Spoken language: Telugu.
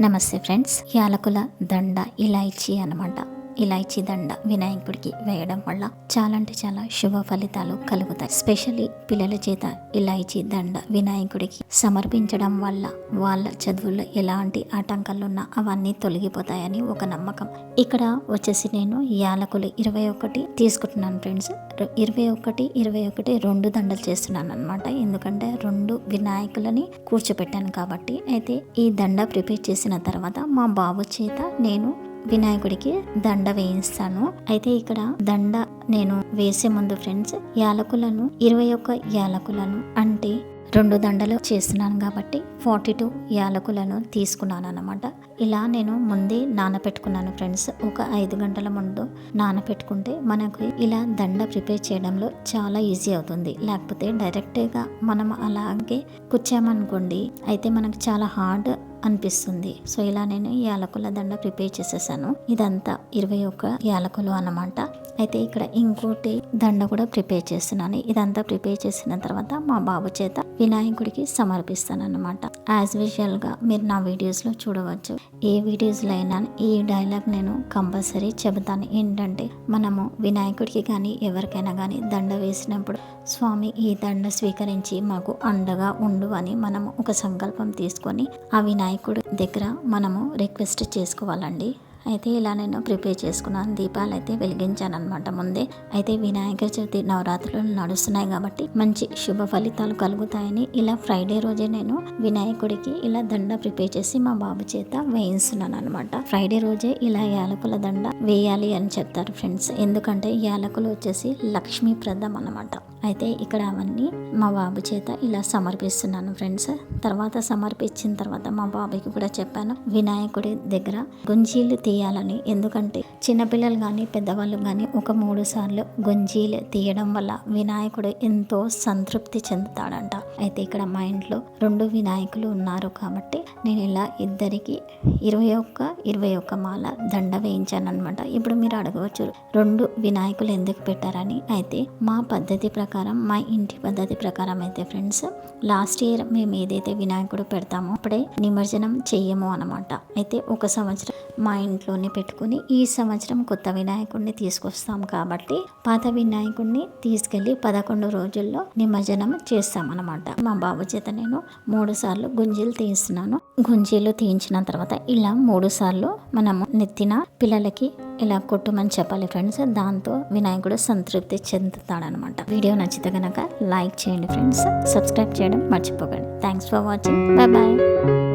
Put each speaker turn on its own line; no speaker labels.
నమస్తే ఫ్రెండ్స్ యాలకుల దండ ఇలాయచీ అన్నమాట. ఇలాయచీ దండ వినాయకుడికి వేయడం వల్ల చాలా అంటే చాలా శుభ ఫలితాలు కలుగుతాయి. స్పెషల్లీ పిల్లల చేత ఇలాయచీ దండ వినాయకుడికి సమర్పించడం వల్ల వాళ్ళ చదువుల్లో ఎలాంటి ఆటంకాలు ఉన్నా అవన్నీ తొలగిపోతాయని ఒక నమ్మకం. ఇక్కడ వచ్చేసి నేను యాలకులు ఇరవై ఒకటి తీసుకుంటున్నాను ఫ్రెండ్స్. ఇరవై ఒకటి ఇరవై ఒకటి రెండు దండలు చేస్తున్నాను అనమాట ఎందుకంటే రెండు వినాయకులని కూర్చోపెట్టాను కాబట్టి. అయితే ఈ దండ ప్రిపేర్ చేసిన తర్వాత మా బాబు చేత నేను వినాయకుడికి దండ వేయిస్తాను. అయితే ఇక్కడ దండ నేను వేసే ముందు ఫ్రెండ్స్ యాలకులను ఇరవై ఒక్క యాలకులను అంటే రెండు దండలు చేస్తున్నాను కాబట్టి ఫార్టీ టూ యాలకులను తీసుకున్నాను అనమాట ఇలా నేను ముందే నానపెట్టుకున్నాను ఫ్రెండ్స్. ఒక ఐదు గంటల ముందు నానపెట్టుకుంటే మనకు ఇలా దండ ప్రిపేర్ చేయడంలో చాలా ఈజీ అవుతుంది. లేకపోతే డైరెక్ట్గా మనం అలాగే కూర్చామనుకోండి అయితే మనకు చాలా హార్డ్ అనిపిస్తుంది. సో ఇలా నేను యాలకుల దండ ప్రిపేర్ చేసేసాను. ఇదంతా ఇరవై ఒక్క యాలకులు అన్నమాట. అయితే ఇక్కడ ఇంకోటి దండ కూడా ప్రిపేర్ చేస్తున్నాను. ఇదంతా ప్రిపేర్ చేసిన తర్వాత మా బాబు చేత వినాయకుడికి సమర్పిస్తాను అనమాట యాజ్ యూజువల్గా మీరు నా వీడియోస్లో చూడవచ్చు. ఏ వీడియోస్లో అయినా ఈ డైలాగ్ నేను కంపల్సరీ చెబుతాను. ఏంటంటే మనము వినాయకుడికి కానీ ఎవరికైనా కానీ దండ వేసినప్పుడు స్వామి ఈ దండ స్వీకరించి మాకు అండగా ఉండు అని మనము ఒక సంకల్పం తీసుకొని ఆ వినాయకుడి దగ్గర మనము రిక్వెస్ట్ చేసుకోవాలండి. అయితే ఇలా నేను ప్రిపేర్ చేసుకున్నాను. దీపాలు అయితే వెలిగించాను అనమాట ముందే. అయితే వినాయక చవితి నవరాత్రులు నడుస్తున్నాయి కాబట్టి మంచి శుభ ఫలితాలు కలుగుతాయని ఇలా ఫ్రైడే రోజే నేను వినాయకుడికి ఇలా దండ ప్రిపేర్ చేసి మా బాబు చేత వేయిస్తున్నాను అనమాట ఫ్రైడే రోజే ఇలా యాలకుల దండ వేయాలి అని చెప్తారు ఫ్రెండ్స్. ఎందుకంటే యాలకులు వచ్చేసి లక్ష్మీప్రదం అనమాట అయితే ఇక్కడ అవన్నీ మా బాబు చేత ఇలా సమర్పిస్తున్నాను ఫ్రెండ్స్. తర్వాత సమర్పించిన తర్వాత మా బాబుకి కూడా చెప్పాను. వినాయకుడి దగ్గర గుంజీలు తీయాలని. ఎందుకంటే చిన్నపిల్లలు కానీ పెద్దవాళ్ళు కానీ ఒక మూడు సార్లు గుంజీలు తీయడం వల్ల వినాయకుడు ఎంతో సంతృప్తి చెందుతాడంట. అయితే ఇక్కడ మా ఇంట్లో రెండు వినాయకులు ఉన్నారు కాబట్టి నేను ఇలా ఇద్దరికి ఇరవై ఒక్క ఇరవై ఒక్క మాల దండ వేయించాను అనమాట ఇప్పుడు మీరు అడగవచ్చు రెండు వినాయకులు ఎందుకు పెట్టారని. అయితే మా పద్ధతి ప్రకారం మా ఇంటి పద్ధతి ప్రకారం అయితే ఫ్రెండ్స్ లాస్ట్ ఇయర్ మేము ఏదైతే వినాయకుడు పెడతామో అప్పుడే నిమజ్జనం చెయ్యము అనమాట అయితే ఒక సంవత్సరం మా ఇంట్లోనే పెట్టుకుని ఈ సంవత్సరం సంవత్సరం కొత్త వినాయకుడిని తీసుకొస్తాం కాబట్టి పాత వినాయకుడిని తీసుకెళ్ళి పదకొండు రోజుల్లో నిమజ్జనం చేస్తామన్నమాట. మా బాబు చేత నేను మూడు సార్లు గుంజీలు తీస్తున్నాను గుంజీలు తీయించిన తర్వాత ఇలా మూడు సార్లు మనము నెత్తిన పిల్లలకి ఇలా కొట్టుమని చెప్పాలి ఫ్రెండ్స్. దాంతో వినాయకుడు సంతృప్తి చెందుతాడనమాట వీడియో నచ్చితే కనుక లైక్ చేయండి ఫ్రెండ్స్. సబ్స్క్రైబ్ చేయడం మర్చిపోకండి. Thanks for watching. Bye bye